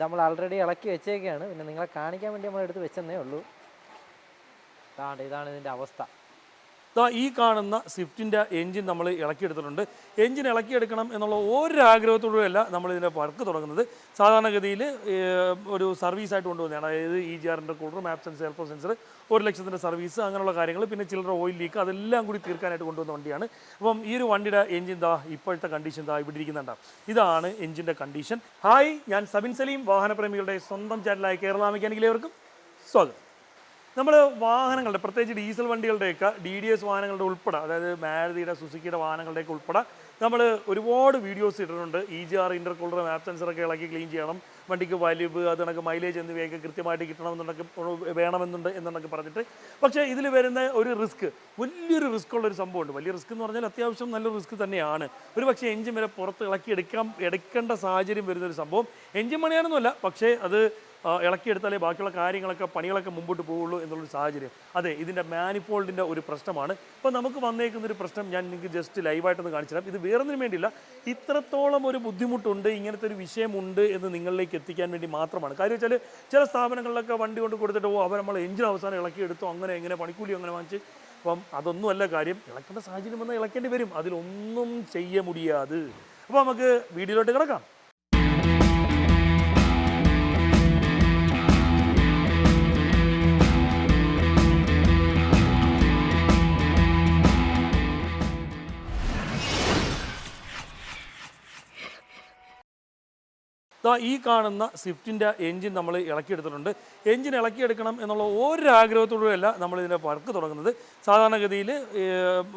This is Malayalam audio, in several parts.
നമ്മൾ ആൾറെഡി ഇളക്കി വെച്ചേക്കാണ്. പിന്നെ നിങ്ങളെ കാണിക്കാൻ വേണ്ടി നമ്മൾ എടുത്ത് വെച്ചെന്നേ ഉള്ളൂ. ഇതാണ് ഇതാണ് ഇതിന്റെ അവസ്ഥ. ഈ കാണുന്ന സ്വിഫ്റ്റിന്റെ എൻജിൻ നമ്മൾ ഇളക്കിയെടുത്തിട്ടുണ്ട്. എൻജിൻ ഇളക്കിയെടുക്കണം എന്നുള്ള ഒരാഗ്രഹത്തോടുമല്ല നമ്മൾ ഇതിന്റെ വർക്ക് തുടങ്ങുന്നത്. സാധാരണഗതിയിൽ ഒരു സർവീസായിട്ട് കൊണ്ടുവന്നതാണ്. അതായത് ഇ ജി ആറിന്റെ കൂളർ മാപ്പ് ആൻഡ് സെൽഫോ സെൻസർ ഒരു ലക്ഷത്തിന്റെ സർവീസ് അങ്ങനെയുള്ള കാര്യങ്ങൾ പിന്നെ ചില്ലറ ഓയിൽ ലീക്ക് അതെല്ലാം കൂടി തീർക്കാനായിട്ട് കൊണ്ടുവന്ന വണ്ടിയാണ്. അപ്പം ഈ ഒരു വണ്ടിയുടെ എൻജിൻ ദാ ഇപ്പോഴത്തെ കണ്ടീഷൻ ദാ ഇവിടെ ഇരിക്കുന്നുണ്ടാവും ഇതാണ് എൻജിന്റെ കണ്ടീഷൻ ഹായ് ഞാൻ സബിൻ സലീം വാഹനപ്രേമികളുടെ സ്വന്തം ചാനലായ കേരള മെക്കാനിക്കിലേവർക്കും സ്വാഗതം. നമ്മൾ വാഹനങ്ങളുടെ പ്രത്യേകിച്ച് ഡീസൽ വണ്ടികളുടെയൊക്കെ ഡി ഡി എസ് വാഹനങ്ങളുടെ ഉൾപ്പെടെ അതായത് മാരുതിയുടെ സുസുക്കിയുടെ വാഹനങ്ങളുടെയൊക്കെ ഉൾപ്പെടെ നമ്മൾ ഒരുപാട് വീഡിയോസ് ഇട്ടിട്ടുണ്ട്. ഇ ജി ആർ മാപ്പ് സെൻസറൊക്കെ ഇളക്കി ക്ലീൻ ചെയ്യണം. വണ്ടിക്ക് വലിവ് അത് കണക്ക് മൈലേജ് എന്നിവയൊക്കെ കൃത്യമായിട്ട് കിട്ടണമെന്നുണ്ടെങ്കിൽ വേണമെന്നുണ്ട് എന്നുണ്ടെങ്കിൽ പറഞ്ഞിട്ട്. പക്ഷേ ഇതിൽ വരുന്ന ഒരു റിസ്ക് വലിയൊരു റിസ്ക് ഉള്ള ഒരു സംഭവമുണ്ട്. വലിയ റിസ്ക് എന്ന് പറഞ്ഞാൽ അത്യാവശ്യം നല്ല റിസ്ക് തന്നെയാണ്. ഒരു പക്ഷേ എഞ്ചിൻ വരെ പുറത്ത് ഇളക്കി എടുക്കാൻ എടുക്കേണ്ട സാഹചര്യം വരുന്നൊരു സംഭവം. എഞ്ചിൻ മണിയാണെന്നല്ല പക്ഷേ അത് ഇളക്കിയെടുത്താലേ ബാക്കിയുള്ള കാര്യങ്ങളൊക്കെ പണികളൊക്കെ മുമ്പോട്ട് പോവുള്ളൂ എന്നുള്ളൊരു സാഹചര്യം. അതെ ഇതിന്റെ മാനിഫോൾഡിന്റെ ഒരു പ്രശ്നമാണ്. ഇപ്പോൾ നമുക്ക് വന്നേക്കുന്ന ഒരു പ്രശ്നം ഞാൻ നിങ്ങൾക്ക് ജസ്റ്റ് ലൈവായിട്ടൊന്ന് കാണിച്ചു തരാം ഇത് വേറൊന്നിനും വേണ്ടിയില്ല. ഇത്രത്തോളം ഒരു ബുദ്ധിമുട്ടുണ്ട് ഇങ്ങനത്തെ ഒരു വിഷയമുണ്ട് എന്ന് നിങ്ങളിലേക്ക് എത്തിക്കാൻ വേണ്ടി മാത്രമാണ്. കാര്യം വെച്ചാൽ ചില സ്ഥാപനങ്ങളിലൊക്കെ വണ്ടി കൊണ്ട് കൊടുത്തിട്ട് ഓ അവർ നമ്മൾ എഞ്ചിൻ അവസാനം ഇളക്കിയെടുത്തു അങ്ങനെ എങ്ങനെ പണിക്കൂലി അങ്ങനെ വാങ്ങിച്ച്. അപ്പം അതൊന്നുമല്ല കാര്യം ഇളക്കേണ്ട സാഹചര്യം വന്നാൽ ഇളക്കേണ്ടി വരും. അതിലൊന്നും ചെയ്യ മുടിയാത് അപ്പോൾ നമുക്ക് വീഡിയോയിലോട്ട് കിടക്കാം. ഈ കാണുന്ന സ്വിഫ്റ്റിന്റെ എൻജിൻ നമ്മൾ ഇളക്കിയെടുത്തിട്ടുണ്ട്. എൻജിൻ ഇളക്കിയെടുക്കണം എന്നുള്ള ഒരാഗ്രഹത്തോടുമല്ല നമ്മൾ ഇതിന്റെ വർക്ക് തുടങ്ങുന്നത്. സാധാരണഗതിയിൽ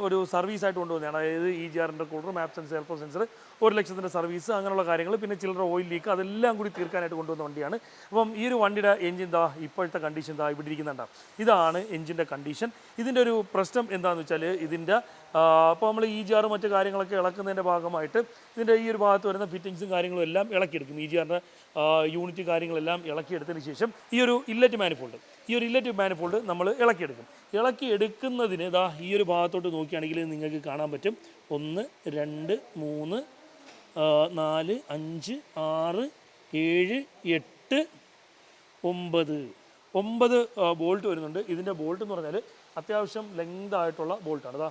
ഒരു സർവീസായിട്ട് കൊണ്ടുവന്നതാണ്. അതായത് ഇ ജി ആറിന്റെ കൂളർ മാപ്പ് സെൻസർ സെൽഫോ സെൻസർ ഒരു ലക്ഷത്തിന്റെ സർവീസ് അങ്ങനെയുള്ള കാര്യങ്ങൾ പിന്നെ ചില്ലറ ഓയിൽ ലീക്ക് അതെല്ലാം കൂടി തീർക്കാനായിട്ട് കൊണ്ടുവന്ന വണ്ടിയാണ്. അപ്പം ഈ ഒരു വണ്ടിയുടെ എൻജിൻ ദാ ഇപ്പോഴത്തെ കണ്ടീഷൻ ദാ ഇവിടെ ഇരിക്കുന്നുണ്ടാവും ഇതാണ് എൻജിന്റെ കണ്ടീഷൻ ഇതിന്റെ ഒരു പ്രശ്നം എന്താണെന്ന് വെച്ചാൽ ഇതിന്റെ അപ്പോൾ നമ്മൾ ഈ ജി ആർ മറ്റു കാര്യങ്ങളൊക്കെ ഇളക്കുന്നതിന്റെ ഭാഗമായിട്ട് ഇതിന്റെ ഈ ഒരു ഭാഗത്ത് വരുന്ന ഫിറ്റിങ്സും കാര്യങ്ങളും എല്ലാം ഇളക്കിയെടുക്കും. ഈ ജി ആറിന്റെ യൂണിറ്റ് കാര്യങ്ങളെല്ലാം ഇളക്കിയെടുത്തതിന് ശേഷം ഈ ഒരു ഇല്ലറ്റ് മാനിഫോൾഡ് ഈ ഒരു ഇല്ലറ്റ് മാനിഫോൾഡ് നമ്മൾ ഇളക്കിയെടുക്കും. ഇളക്കി എടുക്കുന്നതിന് ഇതാ ഈ ഒരു ഭാഗത്തോട്ട് നോക്കുകയാണെങ്കിൽ നിങ്ങൾക്ക് കാണാൻ പറ്റും. ഒന്ന് രണ്ട് മൂന്ന് നാല് അഞ്ച് ആറ് ഏഴ് എട്ട് ഒമ്പത്. ഒമ്പത് ബോൾട്ട് വരുന്നുണ്ട്. ഇതിന്റെ ബോൾട്ട് എന്ന് പറഞ്ഞാൽ അത്യാവശ്യം ലെങ്ത് ആയിട്ടുള്ള ബോൾട്ടാണ്. ഇതാ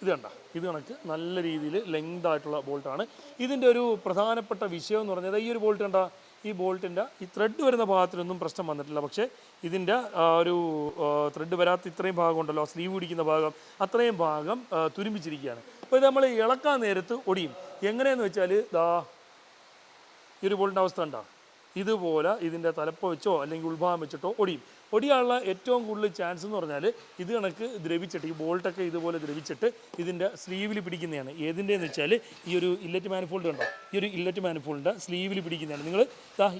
ഇത് കണ്ട ഇത് കണക്ക് നല്ല രീതിയിൽ ലെങ്ത് ആയിട്ടുള്ള ബോൾട്ടാണ് ഇതിന്റെ ഒരു പ്രധാനപ്പെട്ട വിഷയം എന്ന് പറഞ്ഞാൽ ഈ ഒരു ബോൾട്ട് കണ്ട ഈ ബോൾട്ടിന്റെ ഈ ത്രെഡ് വരുന്ന ഭാഗത്തിനൊന്നും പ്രശ്നം വന്നിട്ടില്ല. പക്ഷേ ഇതിന്റെ ഒരു ത്രെഡ് വരാത്ത ഇത്രയും ഭാഗം ഉണ്ടല്ലോ സ്ലീവ് പിടിക്കുന്ന ഭാഗം അത്രയും ഭാഗം തുരുമ്പിച്ചിരിക്കുകയാണ്. അപ്പോൾ ഇത് നമ്മൾ ഇളക്കാൻ നേരത്ത് ഒടിയും. എങ്ങനെയെന്ന് വെച്ചാൽ ദാ ഈ ഒരു ബോൾട്ടിന്റെ അവസ്ഥ ഉണ്ടോ ഇതുപോലെ ഇതിന്റെ തലപ്പ വെച്ചോ അല്ലെങ്കിൽ ഉത്ഭാവം വെച്ചിട്ടോ ഒടിയും. ഒടിയാനുള്ള ഏറ്റവും കൂടുതൽ ചാൻസ് എന്ന് പറഞ്ഞാൽ ഇത് കണക്ക് ദ്രവിച്ചിട്ട് ഈ ബോൾട്ടൊക്കെ ഇതുപോലെ ദ്രവിച്ചിട്ട് ഇതിന്റെ സ്ലീവിൽ പിടിക്കുന്നതാണ്. ഏതിന്റെന്ന് വെച്ചാൽ ഈ ഒരു ഇല്ലറ്റ് മാനിഫോൾഡ് കണ്ടോ? ഈ ഒരു ഇല്ലറ്റ് മാനിഫോൾഡിന്റെ സ്ലീവിൽ പിടിക്കുന്നതാണ്. നിങ്ങൾ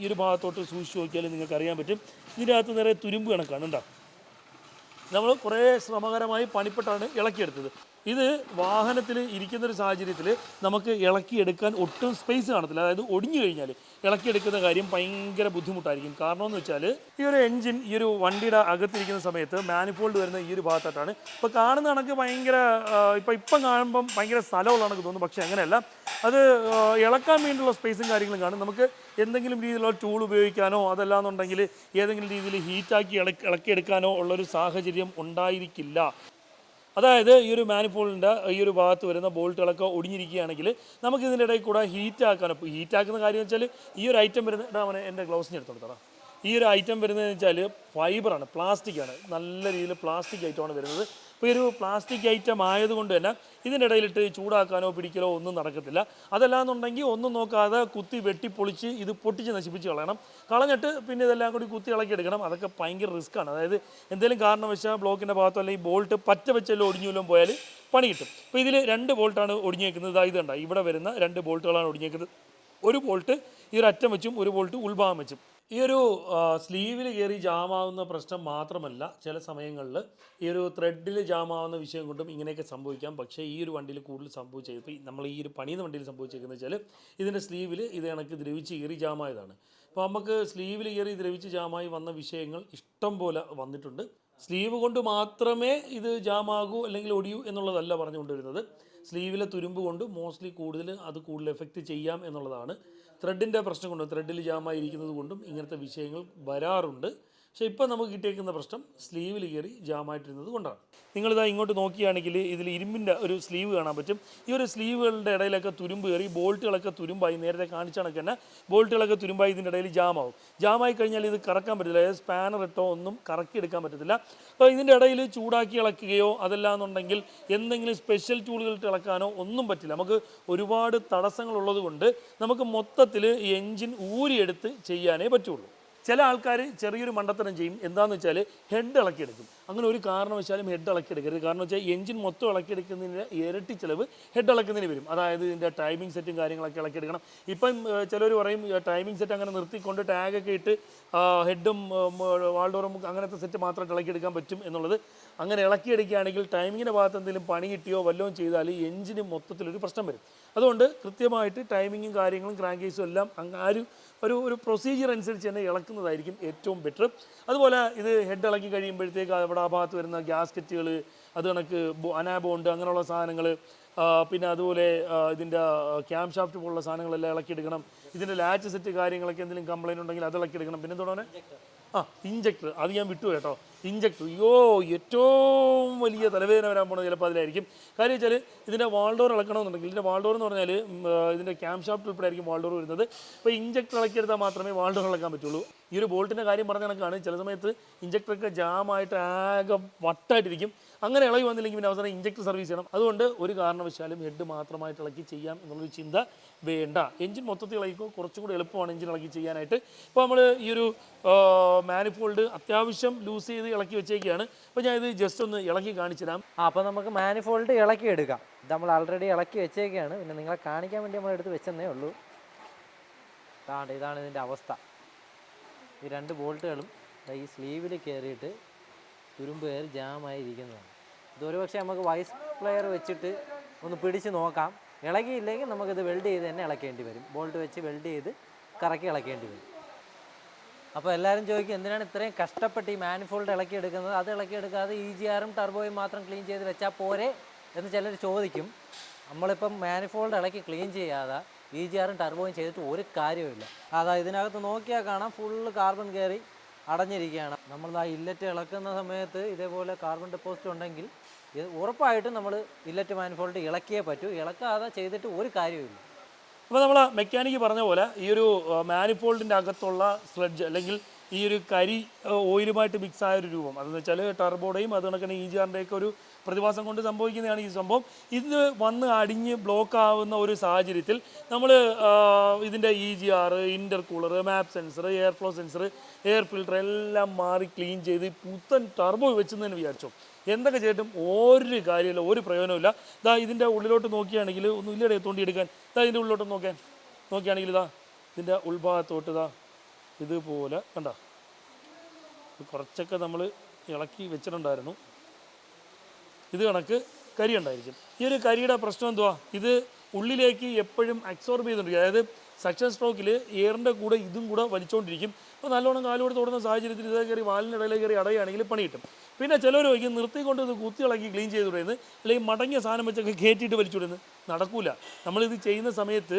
ഈ ഒരു ഭാഗത്തോട്ട് സൂക്ഷിച്ച് നോക്കിയാൽ നിങ്ങൾക്ക് അറിയാൻ പറ്റും. ഇതിന്റെ അകത്ത് നിറയെ തുരുമ്പ് കണക്കാണ് ഉണ്ടോ നമ്മൾ കുറേ ശ്രമകരമായി പണിപ്പെട്ടാണ് ഇളക്കിയെടുത്തത്. ഇത് വാഹനത്തിൽ ഇരിക്കുന്ന ഒരു സാഹചര്യത്തിൽ നമുക്ക് ഇളക്കിയെടുക്കാൻ ഒട്ടും സ്പേസ് കാണത്തില്ല. അതായത് ഒടിഞ്ഞു കഴിഞ്ഞാൽ ഇളക്കിയെടുക്കുന്ന കാര്യം ഭയങ്കര ബുദ്ധിമുട്ടായിരിക്കും. കാരണം എന്ന് വെച്ചാൽ ഈ ഒരു എൻജിൻ ഈ ഒരു വണ്ടിയുടെ അകത്തിരിക്കുന്ന സമയത്ത് മാനിഫോൾഡ് വരുന്ന ഈ ഒരു ഭാഗത്തായിട്ടാണ്. ഇപ്പോൾ കാണുന്ന കണക്ക് ഭയങ്കര ഇപ്പോൾ ഇപ്പം കാണുമ്പം ഭയങ്കര സ്ഥലമുള്ള കണക്ക് തോന്നും പക്ഷേ അങ്ങനെയല്ല. അത് ഇളക്കാൻ വേണ്ടിയുള്ള സ്പേസും കാര്യങ്ങളും കാണും. നമുക്ക് എന്തെങ്കിലും രീതിയിലുള്ള ടൂൾ ഉപയോഗിക്കാനോ അതല്ലാന്നുണ്ടെങ്കിൽ ഏതെങ്കിലും രീതിയിൽ ഹീറ്റാക്കി ഇളക്കി ഇളക്കിയെടുക്കാനോ ഉള്ളൊരു സാഹചര്യം ഉണ്ടായിരിക്കില്ല. അതായത് ഈ ഒരു മാനിപ്പോളിന്റെ ഈ ഒരു ഭാഗത്ത് വരുന്ന ബോൾട്ടുകളൊക്കെ ഒടിഞ്ഞിരിക്കുകയാണെങ്കിൽ നമുക്ക് ഇതിന്റെ ഇടയിൽ കൂടെ ഹീറ്റ് ആക്കാനോ ഇപ്പോൾ ഹീറ്റ് ആക്കുന്ന കാര്യം വെച്ചാൽ ഈ ഒരു ഐറ്റം വരുന്ന ഇടാ അവനെ എന്റെ ഗ്ലൗസിന് എടുത്തോളൂ ഈ ഒരു ഐറ്റം വരുന്നതെന്ന് വെച്ചാൽ ഫൈബറാണ് പ്ലാസ്റ്റിക്കാണ് നല്ല രീതിയിൽ പ്ലാസ്റ്റിക് ഐറ്റമാണ് വരുന്നത്. അപ്പോൾ ഒരു പ്ലാസ്റ്റിക് ഐറ്റം ആയതുകൊണ്ട് തന്നെ ഇതിന്റെ ഇടയിലിട്ട് ചൂടാക്കാനോ പിടിക്കലോ ഒന്നും നടക്കത്തില്ല. അതല്ലാന്നുണ്ടെങ്കിൽ ഒന്നും നോക്കാതെ കുത്തി വെട്ടിപ്പൊളിച്ച് ഇത് പൊട്ടിച്ച് നശിപ്പിച്ച് കളയണം. കളഞ്ഞിട്ട് പിന്നെ ഇതെല്ലാം കൂടി കുത്തി ഇളക്കിയെടുക്കണം അതൊക്കെ ഭയങ്കര റിസ്ക്കാണ് അതായത് എന്തെങ്കിലും കാരണവശാൽ ബ്ലോക്കിന്റെ ഭാഗത്തോ അല്ലെങ്കിൽ ബോൾട്ട് പറ്റ വെച്ചല്ലോ ഒടിഞ്ഞുവല്ലോ പോയാൽ പണി കിട്ടും. അപ്പോൾ ഇതിൽ രണ്ട് ബോൾട്ടാണ് ഒടിഞ്ഞേക്കുന്നത്. ഇതാ ഇതുണ്ട ഇവിടെ വരുന്ന രണ്ട് ബോൾട്ടുകളാണ് ഒടിഞ്ഞേക്കുന്നത്. ഒരു ബോൾട്ട് ഈ ഒരു അറ്റം വെച്ചും ഒരു ബോൾട്ട് ഉൾഭാഗം വെച്ചും. ഈ ഒരു സ്ലീവിൽ കയറി ജാമാവുന്ന പ്രശ്നം മാത്രമല്ല ചില സമയങ്ങളിൽ ഈ ഒരു ത്രെഡിൽ ജാമാവുന്ന വിഷയം കൊണ്ടും ഇങ്ങനെയൊക്കെ സംഭവിക്കാം. പക്ഷേ ഈ ഒരു വണ്ടിയിൽ കൂടുതൽ സംഭവിച്ചത് ഇപ്പോൾ നമ്മൾ ഈ ഒരു പണിയുന്ന വണ്ടിയിൽ സംഭവിച്ചേക്കുന്നത് വെച്ചാൽ ഇതിന്റെ സ്ലീവിൽ ഇത് കണക്ക് ദ്രവിച്ച് കയറി ജാമായതാണ്. അപ്പോൾ നമുക്ക് സ്ലീവിൽ കയറി ദ്രവിച്ച് ജാമായി വന്ന വിഷയങ്ങൾ ഇഷ്ടം പോലെ വന്നിട്ടുണ്ട്. സ്ലീവ് കൊണ്ട് മാത്രമേ ഇത് ജാമാകൂ അല്ലെങ്കിൽ ഒടിയൂ എന്നുള്ളതല്ല പറഞ്ഞുകൊണ്ടിരുന്നത്. സ്ലീവിലെ തുരുമ്പ് കൊണ്ട് മോസ്റ്റ്ലി കൂടുതൽ അത് കൂടുതൽ എഫക്റ്റ് ചെയ്യാം എന്നുള്ളതാണ്. ത്രെഡിന്റെ പ്രശ്നം കൊണ്ടും ത്രെഡിൽ ജാമായി ഇരിക്കുന്നത് കൊണ്ടും ഇങ്ങനത്തെ വിഷയങ്ങൾ വരാറുണ്ട്. പക്ഷേ ഇപ്പോൾ നമുക്ക് കിട്ടിയേക്കുന്ന പ്രശ്നം സ്ലീവിൽ കയറി ജാമായിട്ടിരുന്നത് കൊണ്ടാണ്. നിങ്ങളിതാ ഇങ്ങോട്ട് നോക്കുകയാണെങ്കിൽ ഇതിൽ ഇരുമ്പിന്റെ ഒരു സ്ലീവ് കാണാൻ പറ്റും. ഈ ഒരു സ്ലീവുകളുടെ ഇടയിലൊക്കെ തുരുമ്പ് കയറി ബോൾട്ടുകളൊക്കെ തുരുമ്പായി നേരത്തെ കാണിച്ചാണൊക്കെ തന്നെ ബോൾട്ടുകളൊക്കെ തുരുമ്പായി ഇതിന്റെ ഇടയിൽ ജാമാവും ജാമായി കഴിഞ്ഞാൽ ഇത് കറക്കാൻ പറ്റില്ല അതായത് സ്പാനർ ഇട്ടോ ഒന്നും കറക്കി എടുക്കാൻ പറ്റത്തില്ല. അപ്പോൾ ഇതിന്റെ ഇടയിൽ ചൂടാക്കി ഇളക്കുകയോ അതല്ലാന്നുണ്ടെങ്കിൽ എന്തെങ്കിലും സ്പെഷ്യൽ ടൂളുകൾ ഇളക്കാനോ ഒന്നും പറ്റില്ല. നമുക്ക് ഒരുപാട് തടസ്സങ്ങളുള്ളത് കൊണ്ട് നമുക്ക് മൊത്തത്തിൽ ഈ എൻജിൻ ഊരിയെടുത്ത് ചെയ്യാനേ പറ്റുള്ളൂ. ചില ആൾക്കാർ ചെറിയൊരു മണ്ടത്തരം ചെയ്യും. എന്താണെന്ന് വെച്ചാൽ ഹെഡ് ഇളക്കിയെടുക്കും. അങ്ങനെ ഒരു കാരണവശാലും ഹെഡ് ഇളക്കിയെടുക്കരുത്. കാരണം വെച്ചാൽ എഞ്ചിൻ മൊത്തം ഇളക്കിയെടുക്കുന്നതിന് ഇരട്ടി ചിലവ് ഹെഡ് ഇളക്കുന്നതിന് വരും. അതായത് ഇതിന്റെ ടൈമിംഗ് സെറ്റും കാര്യങ്ങളൊക്കെ ഇളക്കിയെടുക്കണം. ഇപ്പം ചിലർ പറയും ടൈമിംഗ് സെറ്റ് അങ്ങനെ നിർത്തിക്കൊണ്ട് ടാഗൊക്കെ ഇട്ട് ഹെഡും വാൾഡോറും അങ്ങനത്തെ സെറ്റ് മാത്രമായിട്ട് ഇളക്കിയെടുക്കാൻ പറ്റും എന്നുള്ളത്. അങ്ങനെ ഇളക്കിയെടുക്കുകയാണെങ്കിൽ ടൈമിങ്ങിന്റെ ഭാഗത്ത് എന്തെങ്കിലും പണി കിട്ടിയോ വല്ലതും ചെയ്താൽ എഞ്ചിന് മൊത്തത്തിലൊരു പ്രശ്നം വരും. അതുകൊണ്ട് കൃത്യമായിട്ട് ടൈമിങ്ങും കാര്യങ്ങളും ക്രാങ്കേസും എല്ലാം അങ്ങ് ആ ഒരു ഒരു പ്രൊസീജിയർ അനുസരിച്ച് തന്നെ ഇളക്കുന്നതായിരിക്കും ഏറ്റവും ബെറ്റർ അതുപോലെ ഇത് ഹെഡ് ഇളക്കി കഴിയുമ്പോഴത്തേക്ക് അവിടെ ആ ഭാഗത്ത് വരുന്ന ഗ്യാസ്കറ്റുകൾ അത് കണക്ക് അനാബോണ്ട് അങ്ങനെയുള്ള സാധനങ്ങൾ പിന്നെ അതുപോലെ ഇതിന്റെ ക്യാം ഷാഫ്റ്റ് പോലുള്ള സാധനങ്ങളെല്ലാം ഇളക്കിയെടുക്കണം. ഇതിന്റെ ലാച്ച് സെറ്റ് കാര്യങ്ങളൊക്കെ എന്തെങ്കിലും കംപ്ലൈന്റ് ഉണ്ടെങ്കിൽ അത് ഇളക്കിയെടുക്കണം. പിന്നെ തുടങ്ങാൻ ആ ഇഞ്ചക്ടർ അത് ഞാൻ വിട്ടു കേട്ടോ. ഇഞ്ചക്ടർ അയ്യോ ഏറ്റവും വലിയ തലവേദന വരാൻ പോകുന്നത് ചിലപ്പോൾ അതിലായിരിക്കും. കാര്യം വെച്ചാൽ ഇതിന്റെ വാൾഡോർ ഇളക്കണമെന്നുണ്ടെങ്കിൽ ഇതിന്റെ വാൾഡോർ എന്ന് പറഞ്ഞാൽ ഇതിന്റെ ക്യാം ഷാഫ്റ്റ് ഉൾപ്പെടെ ആയിരിക്കും വാൾഡോർ വരുന്നത്. അപ്പോൾ ഇഞ്ചക്ടർ ഇളക്കിയെടുത്താൽ മാത്രമേ വാൾഡോർ ഇളക്കാൻ പറ്റുള്ളൂ. ഈ ഒരു ബോൾട്ടിന്റെ കാര്യം പറഞ്ഞ കണക്കാണ്. ചില സമയത്ത് ഇഞ്ചക്ടറൊക്കെ ജാമായിട്ട് ആകെ വട്ടായിട്ടിരിക്കും. അങ്ങനെ ഇളകി വന്നില്ലെങ്കിൽ പിന്നെ അവസാനം ഇഞ്ചക്ടർ സർവീസ് ചെയ്യണം. അതുകൊണ്ട് ഒരു കാരണവശാലും ഹെഡ് മാത്രമായിട്ട് ഇളക്കി ചെയ്യാം എന്നുള്ളൊരു ചിന്ത വേണ്ട. എഞ്ചിൻ മൊത്തത്തിൽ ഇളകിക്കോ? കുറച്ചും കൂടി എളുപ്പമാണ് എഞ്ചിൻ ഇളക്കി ചെയ്യാനായിട്ട്. ഇപ്പോൾ നമ്മൾ ഈ ഒരു മാനിഫോൾഡ് അത്യാവശ്യം ലൂസ് ചെയ്ത് ഇളക്കി വെച്ചേക്കാണ്. അപ്പോൾ ഞാൻ ഇത് ജസ്റ്റ് ഒന്ന് ഇളക്കി കാണിച്ചു തരാം ആ അപ്പോൾ നമുക്ക് മാനിഫോൾഡ് ഇളക്കി എടുക്കാം. ഇത് നമ്മൾ ആൾറെഡി ഇളക്കി വെച്ചേക്കാണ്. പിന്നെ നിങ്ങളെ കാണിക്കാൻ വേണ്ടി നമ്മൾ എടുത്ത് വെച്ചെന്നേ ഉള്ളൂ. ഇതാണ് ഇതാണ് ഇതിന്റെ അവസ്ഥ. ഈ രണ്ട് ബോൾട്ടുകളും ഈ സ്ലീവിൽ കയറിയിട്ട് തുരുമ്പ് കയറി ജാമായി ഇരിക്കുന്നതാണ്. ഇതൊരു പക്ഷേ നമുക്ക് വൈസ് പ്ലെയർ വെച്ചിട്ട് ഒന്ന് പിടിച്ച് നോക്കാം. ഇളകിയില്ലെങ്കിൽ നമുക്കിത് വെൽഡ് ചെയ്ത് തന്നെ ഇളക്കേണ്ടി വരും. ബോൾട്ട് വെച്ച് വെൽഡ് ചെയ്ത് കറക്കി ഇളക്കേണ്ടി വരും. അപ്പോൾ എല്ലാവരും ചോദിക്കും എന്തിനാണ് ഇത്രയും കഷ്ടപ്പെട്ട് ഈ മാനിഫോൾഡ് ഇളക്കി എടുക്കുന്നത്? അത് ഇളക്കി എടുക്കാതെ ഇ ജി ആറും ടർബോയും മാത്രം ക്ലീൻ ചെയ്ത് വെച്ചാൽ പോരെ എന്ന് ചിലർ ചോദിക്കും. നമ്മളിപ്പം മാനിഫോൾഡ് ഇളക്കി ക്ലീൻ ചെയ്യാതെ ഇ ജി ആറും ടർബോയും ചെയ്തിട്ട് ഒരു കാര്യമില്ല അതാ ഇതിനകത്ത് നോക്കിയാൽ കാണാം ഫുള്ള് കാർബൺ കയറി അടഞ്ഞിരിക്കുകയാണ്. നമ്മൾ ആ ഇല്ലറ്റ് ഇളക്കുന്ന സമയത്ത് ഇതേപോലെ കാർബൺ ഡെപ്പോസിറ്റ് ഉണ്ടെങ്കിൽ ഉറപ്പായിട്ടും നമ്മൾ ഇല്ലറ്റ് മാനിഫോൾഡ് ഇളക്കിയേ പറ്റൂ. ഇളക്കാതെ ചെയ്തിട്ട് ഒരു കാര്യവുമില്ല. അപ്പോൾ നമ്മൾ മെക്കാനിക്ക് പറഞ്ഞ പോലെ ഈ ഒരു മാനിഫോൾഡിന്റെ അകത്തുള്ള സ്ലഡ്ജ് അല്ലെങ്കിൽ ഈ ഒരു കരി ഓയിലുമായിട്ട് മിക്സ് ആയ ഒരു രൂപം. അതെന്ന് വെച്ചാൽ ടർബോടെയും അത് കണക്കിന് ഈ ജാറിന്റെയൊക്കെ ഒരു പ്രതിഭാസം കൊണ്ട് സംഭവിക്കുന്നതാണ് ഈ സംഭവം. ഇത് വന്ന് അടിഞ്ഞ് ബ്ലോക്ക് ആവുന്ന ഒരു സാഹചര്യത്തിൽ നമ്മൾ ഇതിന്റെ E G R intercooler map sensor air flow sensor air filter എല്ലാം മാറി ക്ലീൻ ചെയ്ത് പുത്തൻ ടർബോ വെച്ചെന്ന് വിചാരിച്ചു. എന്തൊക്കെ ചെയ്തിട്ടും ഒരു കാര്യമില്ല ഒരു പ്രയോജനമില്ല ഇതാ ഇതിന്റെ ഉള്ളിലോട്ട് നോക്കുകയാണെങ്കിൽ ഒന്നും ഇല്ലടേ തോണ്ടിയെടുക്കാൻ ഇതാ ഇതിന്റെ ഉള്ളിലോട്ട് നോക്കാൻ. നോക്കിയാണെങ്കിൽ ഇതാ ഇതിന്റെ ഉൾഭാഗത്തോട്ട് ഇതാ ഇതുപോലെ കണ്ട? കുറച്ചൊക്കെ നമ്മൾ ഇളക്കി വെച്ചിട്ടുണ്ടായിരുന്നു. ഇത് കണക്ക് കരി ഉണ്ടായിരിക്കും. ഈ ഒരു കരിയുടെ പ്രശ്നം എന്തുവാ? ഇത് ഉള്ളിലേക്ക് എപ്പോഴും അബ്സോർബ് ചെയ്തുകൊണ്ടിരിക്കും. അതായത് സക്ഷൻ സ്ട്രോക്കിൽ എയറിന്റെ കൂടെ ഇതും കൂടെ വലിച്ചുകൊണ്ടിരിക്കും അപ്പോൾ നല്ലോണം കാലോട് തുടങ്ങുന്ന സാഹചര്യത്തിൽ ഇതേ കയറി വാലിന്റെ ഇടയിലേക്ക് കയറി അടയുകയാണെങ്കിൽ പണി കിട്ടും. പിന്നെ ചിലർ ചോദിക്കും നിർത്തിക്കൊണ്ട് ഇത് കുത്തി ഇളക്കി ക്ലീൻ ചെയ്ത് വിടുന്നത് അല്ലെങ്കിൽ മടങ്ങിയ സാധനം വെച്ചൊക്കെ കയറ്റിയിട്ട് വലിച്ചു വിടുന്നത് നടക്കൂല. നമ്മളിത് ചെയ്യുന്ന സമയത്ത്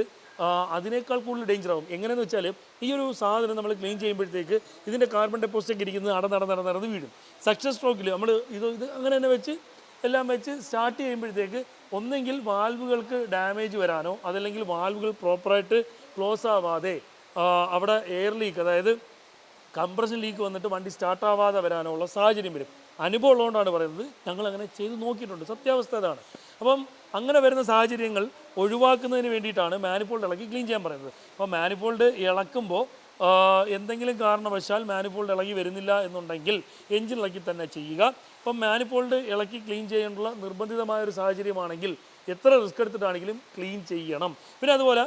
അതിനേക്കാൾ കൂടുതൽ ഡേഞ്ചർ ആവും. എങ്ങനെയെന്ന് വെച്ചാൽ ഈ ഒരു സാധനം നമ്മൾ ക്ലീൻ ചെയ്യുമ്പോഴത്തേക്ക് ഇതിന്റെ കാർബൺ ഡെപ്പോസിറ്റ് ഒക്കെ ഇരിക്കുന്നത് നട നട നടന്ന് വീഴും. സക്ഷൻ സ്ട്രോക്കിൽ നമ്മൾ ഇത് ഇത് അങ്ങനെ തന്നെ വെച്ച് എല്ലാം വെച്ച് സ്റ്റാർട്ട് ചെയ്യുമ്പോഴത്തേക്ക് ഒന്നെങ്കിൽ വാൽവുകൾക്ക് ഡാമേജ് വരാനോ അതല്ലെങ്കിൽ വാൽവുകൾ പ്രോപ്പറായിട്ട് ക്ലോസ് ആവാതെ അവിടെ എയർ ലീക്ക് അതായത് കംപ്രഷൻ ലീക്ക് വന്നിട്ട് വണ്ടി സ്റ്റാർട്ട് ആവാതെ വരാനോ ഉള്ള സാഹചര്യം വരും. അനുഭവം ഉള്ളതുകൊണ്ടാണ് പറയുന്നത്. ഞങ്ങൾ അങ്ങനെ ചെയ്ത് നോക്കിയിട്ടുണ്ട്. സത്യാവസ്ഥ അതാണ്. അപ്പം അങ്ങനെ വരുന്ന സാഹചര്യങ്ങൾ ഒഴിവാക്കുന്നതിന് വേണ്ടിയിട്ടാണ് മാനിഫോൾഡ് ഇളക്കി ക്ലീൻ ചെയ്യാൻ പറയുന്നത്. അപ്പോൾ മാനിഫോൾഡ് ഇളക്കുമ്പോൾ എന്തെങ്കിലും കാരണവശാൽ മാനിഫോൾഡ് ഇളകി വരുന്നില്ല എന്നുണ്ടെങ്കിൽ എഞ്ചിൻ ഇളക്കി തന്നെ ചെയ്യുക. അപ്പം മാനിഫോൾഡ് ഇളക്കി ക്ലീൻ ചെയ്യാനുള്ള നിർബന്ധിതമായ ഒരു സാഹചര്യമാണെങ്കിൽ എത്ര റിസ്ക് എടുത്തിട്ടാണെങ്കിലും ക്ലീൻ ചെയ്യണം. പിന്നെ അതുപോലെ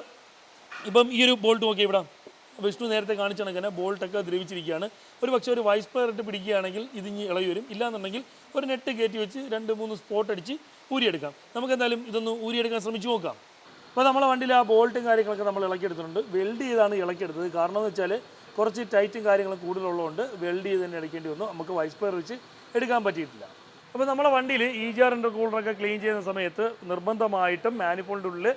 ഇപ്പം ഈ ഒരു ബോൾട്ട് നോക്കി ഇവിടെ വിഷ്ണു നേരത്തെ കാണിച്ച കണക്കിന് ബോൾട്ടൊക്കെ ദ്രവിച്ചിരിക്കുകയാണ്. ഒരു പക്ഷേ ഒരു വൈസ് പ്ലെയർ ഇട്ട് പിടിക്കുകയാണെങ്കിൽ ഇതിഞ്ഞ് ഇളകി വരും. ഇല്ലാന്നുണ്ടെങ്കിൽ ഒരു നെറ്റ് കയറ്റി വെച്ച് രണ്ട് മൂന്ന് സ്പോട്ട് അടിച്ച് ഊരിയെടുക്കാം. നമുക്ക് എന്തായാലും ഇതൊന്ന് ഊരിയെടുക്കാൻ ശ്രമിച്ചു നോക്കാം. അപ്പോൾ നമ്മളെ വണ്ടിയിൽ ആ ബോൾട്ടും കാര്യങ്ങളൊക്കെ നമ്മൾ ഇളക്കിയെടുത്തിട്ടുണ്ട്. വെൽഡ് ചെയ്താണ് ഇളക്കിയെടുത്തത്. കാരണം എന്ന് വെച്ചാൽ കുറച്ച് ടൈറ്റും കാര്യങ്ങളും കൂടുതലുള്ളതുകൊണ്ട് വെൽഡ് ചെയ്ത് തന്നെ എടുക്കേണ്ടി വന്നു. നമുക്ക് വൈസ് പെയർ വെച്ച് എടുക്കാൻ പറ്റിയിട്ടില്ല. അപ്പോൾ നമ്മളെ വണ്ടിയിൽ ഈ ജാർ കൂളറൊക്കെ ക്ലീൻ ചെയ്യുന്ന സമയത്ത് നിർബന്ധമായിട്ടും മാനിഫോൾഡ് ഉള്ളിൽ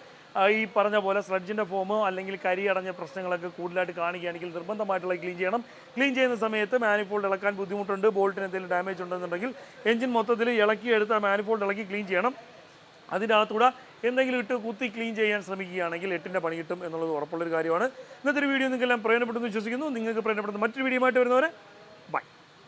ഈ പറഞ്ഞ പോലെ സ്ലഡ്ജിന്റെ ഫോമോ അല്ലെങ്കിൽ കരി അടഞ്ഞ പ്രശ്നങ്ങളൊക്കെ കൂടുതലായിട്ട് കാണിക്കുകയാണെങ്കിൽ നിർബന്ധമായിട്ടുള്ള ക്ലീൻ ചെയ്യണം. ക്ലീൻ ചെയ്യുന്ന സമയത്ത് മാനിഫോൾഡ് ഇളക്കാൻ ബുദ്ധിമുട്ടുണ്ട്. ബോൾട്ടിന് എന്തെങ്കിലും ഡാമേജ് ഉണ്ടെന്നുണ്ടെങ്കിൽ എഞ്ചിൻ മൊത്തത്തിൽ ഇളക്കി എടുത്ത് ആ മാനിഫോൾഡ് ഇളക്കി ക്ലീൻ ചെയ്യണം. അതിന്റെ അകത്തൂടെ എന്തെങ്കിലും ഇട്ട് കുത്തി ക്ലീൻ ചെയ്യാൻ ശ്രമിക്കുകയാണെങ്കിൽ എട്ടിന്റെ പണി കിട്ടും എന്നുള്ളത് ഉറപ്പുള്ളൊരു കാര്യമാണ്. ഇന്നത്തെ ഒരു വീഡിയോ നിങ്ങൾക്കെല്ലാം പ്രയോജനപ്പെടുന്നു വിശ്വസിക്കുന്നു. നിങ്ങൾക്ക് പ്രയോജനപ്പെടുന്ന മറ്റൊരു വീഡിയോ ആയിട്ട് വരുന്നവരെ